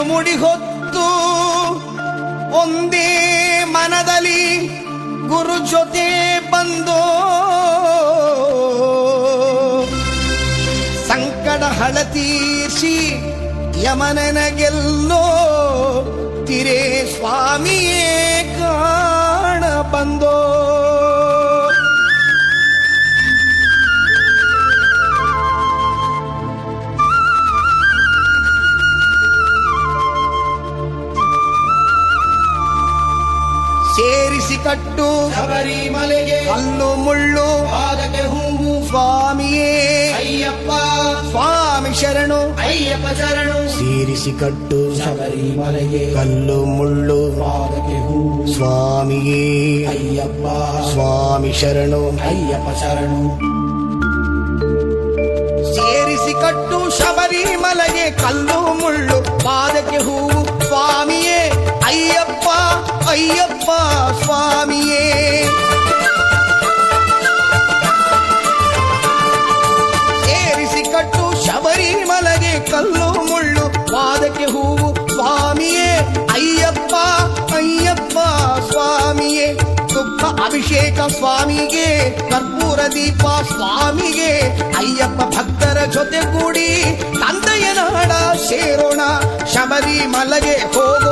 ಇರುಮುಡಿ ಹೊತ್ತು ಒಂದೇ ಮನದಲ್ಲಿ ಗುರು ಜೊತೆ ಬಂದು. ಸಂಕಟ ಹಳತೀರಿಸಿ ಯಮನನ ಗೆಲ್ಲೋ ತಿರೇ ಸ್ವಾಮಿಯೇ ಕಾಣ ಬಂದೋ. ಕಟ್ಟು ಶಬರಿಮಲೆಗೆ ಕಲ್ಲು ಮುಳ್ಳು ಪಾದಕ್ಕೆ ಹೂವು ಸ್ವಾಮಿಯೇ ಅಯ್ಯಪ್ಪ ಸ್ವಾಮಿ ಶರಣು ಅಯ್ಯಪ್ಪ ಶರಣು ಸೇರಿಸಿ ಕಟ್ಟು ಶಬರಿಮಲೆಗೆ ಕಲ್ಲು ಮುಳ್ಳು ಪಾದಕ್ಕೆ ಹೂವು ಸ್ವಾಮಿಯೇ ಅಯ್ಯಪ್ಪ ಸ್ವಾಮಿ ಶರಣು ಅಯ್ಯಪ್ಪ ಶರಣು ಸೇರಿಸಿ ಕಟ್ಟು ಶಬರಿಮಲೆಗೆ ಕಲ್ಲು ಮುಳ್ಳು ಪಾದಕ್ಕೆ ಹೂವು ಶಬರಿಮಲೆಗೆ ಕಲ್ಲು ಮುಳ್ಳು ಪಾದಕ್ಕೆ ಹೂವು, ಸ್ವಾಮಿಯೇ, ಅಯ್ಯಪ್ಪ ಅಯ್ಯಪ್ಪ, ಸ್ವಾಮಿಯೇ. ತುಪ್ಪ ಅಭಿಷೇಕ ಸ್ವಾಮಿಗೆ, ಕರ್ಪೂರ ದೀಪ ಸ್ವಾಮಿಗೆ, ಅಯ್ಯಪ್ಪ ಭಕ್ತರ ಜೊತೆಗೂಡಿ ತಂದೆಯ ನಾಡ ಸೇರೋಣ ಶಬರಿಮಲೆಗೆ ಹೋಗೋಣ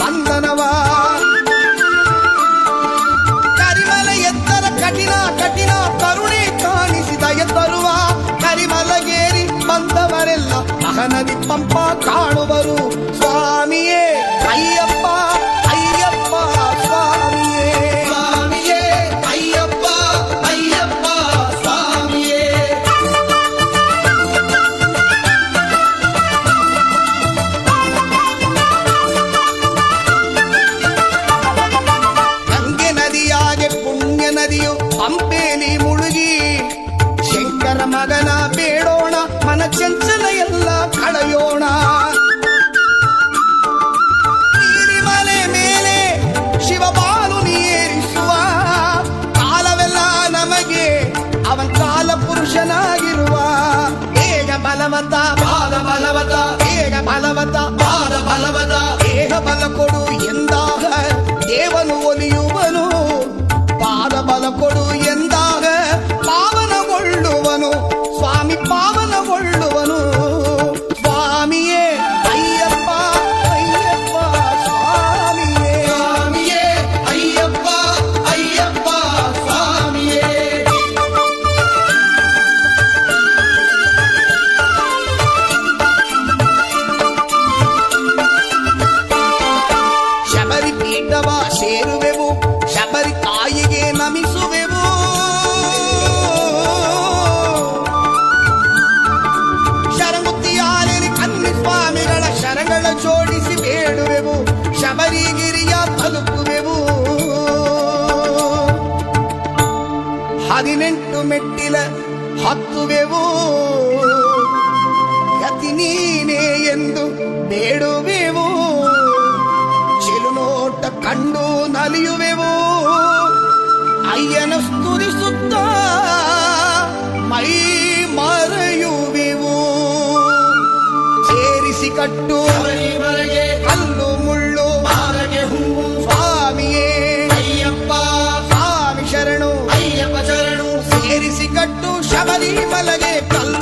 வந்தனவா? கரிமலை எத்தர கட்டினா கட்டினா கருணை காணி சிதய தருவா. கரிமலை ஏறி வந்தவரெல்லாம் மகநதி பம்பா காணுவரும் சுவாமியே ஐயப்ப ಮಗನ ಬೇಡೋಣ ಮನ ಚಂಚಲ ಎಲ್ಲ ಕಳೆಯೋಣ. ನೀರಿಮಲೆ ಮೇಲೆ ಶಿವಬಾಲು ನೀರಿಸುವ. ಕಾಲವೆಲ್ಲ ನಮಗೆ ಅವನ ಕಾಲ ಪುರುಷನಾಗಿರುವ. ಏಗ ಬಲವತ ಪಾದ ಬಲವತ ಏಗ ಬಲವತ ಪಾದ ಬಲವತ. ಏಗ ಬಲ ಕೊಡು ಎಂದಾಗ ದೇವನು ಒಲಿಯುವನು. ಪಾದ ಬಲ ಕೊಡು ಮೆಟ್ಟಿಲ ಹತ್ತುವೆವು. ಗತಿ ನೀನೇ ಎಂದು ಬೇಡುವೆವು. ಚಿಲುನೋಟ ಕಂಡು ನಲಿಯುವೆವು. ಅಯ್ಯನ ಸ್ತುರಿಸುತ್ತ ಮೈ ಮರೆಯುವೆವು. ಸೇರಿಸಿ ಕಟ್ಟು. కవలి పలగే కల్లు